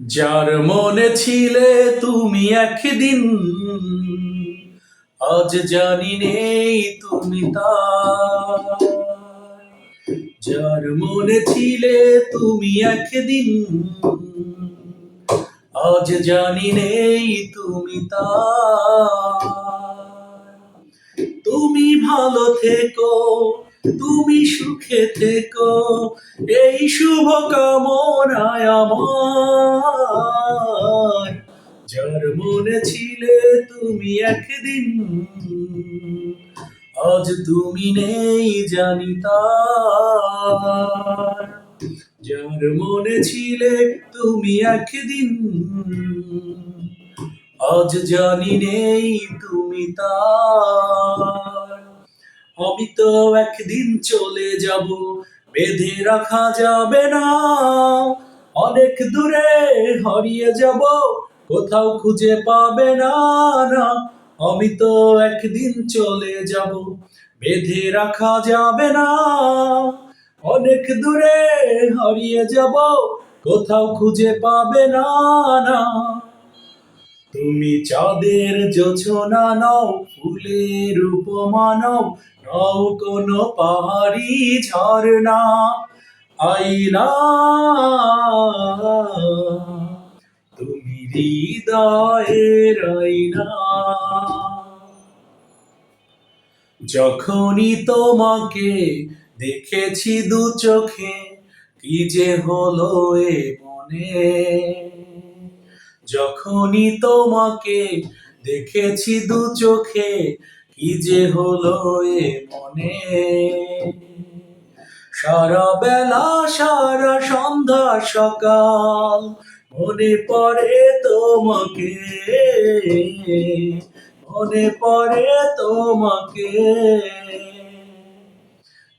যার মনে ছিলে তুমি একদিন, আজ জানি নেই তুমি যার মনে ছিলে তুমি একদিন, আজ জানি নেই তুমি তুমি ভালো থেকো। তুমি সুখে থেকো, এই শুভ কামনায় আমার। যার মনে ছিলে তুমি একদিন, আজ তুমি নেই জানি তার। যার মনে ছিলে তুমি একদিন, আজ জানি নেই তুমি তার। আমি তো একদিন চলে যাব, বেঁধে রাখা যাবে না। অনেক দূরে হারিয়ে যাব, কোথাও খুঁজে পাবে না না। আমি তো একদিন চলে যাব, বেঁধে রাখা যাবে না। অনেক দূরে হারিয়ে যাব, কোথাও খুঁজে পাবে না না। তুমি চাঁদের যোছনা নাও, ফুলের উপমা নাও নাও কোনো পাহাড়ি ঝর্ণা আইনা তুমি হৃদয়ের আইনা যখনই তোমাকে দেখেছি দু চোখে, কি যে হলো এ মনে। যখনই তোমাকে দেখেছি দু চোখে, কি যে হলো এ মনে? সারা বেলা সারা সন্ধ্যা, সকাল মনে পড়ে তোমাকে, মনে পড়ে তোমাকে।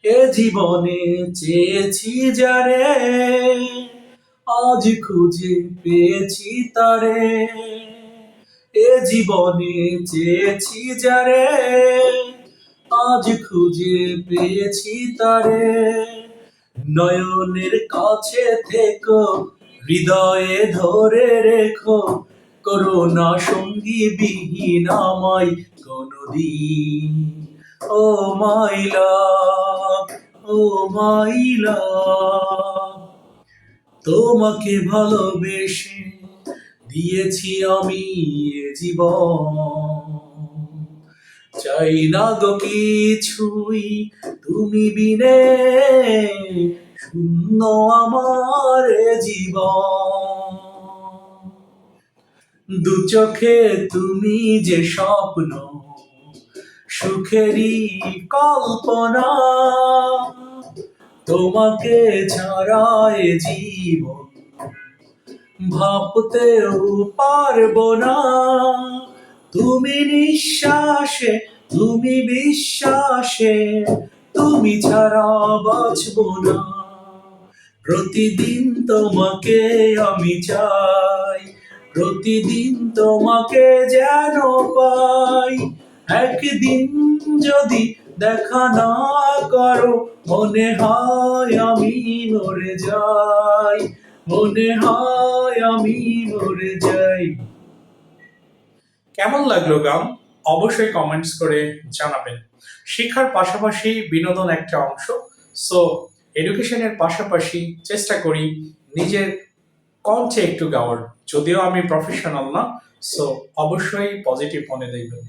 এ জীবনে চেয়েছি যারে আজ খুঁজে পেয়েছি তারে। এ জীবনে চেয়েছি যারে। আজ খুঁজে পেয়েছি তারে। নয়নের কাছে থেকো, হৃদয়ে ধরে রেখো। করোনা সঙ্গী বিহীন আমায় কোনদিন। ও মাইলা ও মাইলা তোমাকে ভালোবেসে দিয়েছি আমি এ জীবন। চাই না গো কিছুই, তুমি বিনে শূন্য আমার জীবন। দু চোখে তুমি যে স্বপ্ন, সুখেরই কল্পনা। তোমাকে ছাড়ায় জীবন ভাবতেও পারব না। তুমি নিঃশ্বাসে, তুমি বিশ্বাসে, তুমি ছাড়া বাঁচবো না। প্রতিদিন তোমাকে আমি চাই, প্রতিদিন তোমাকে যেন পাই। একদিন যদি দেখা না করো, মনে হয় আমি মরে যাই। মনে হয় আমি মরে যাই। কেমন লাগল গান? অবশ্যই কমেন্টস করে জানাবেন। শিক্ষার পাশাপাশি বিনোদন একটা অংশ। সো এডুকেশনের পাশাপাশি চেষ্টা করি নিজের কণ্ঠে একটু গাওয়ার। যদিও আমি প্রফেশনাল না সো অবশ্যই পজিটিভ মনে দেখবেন।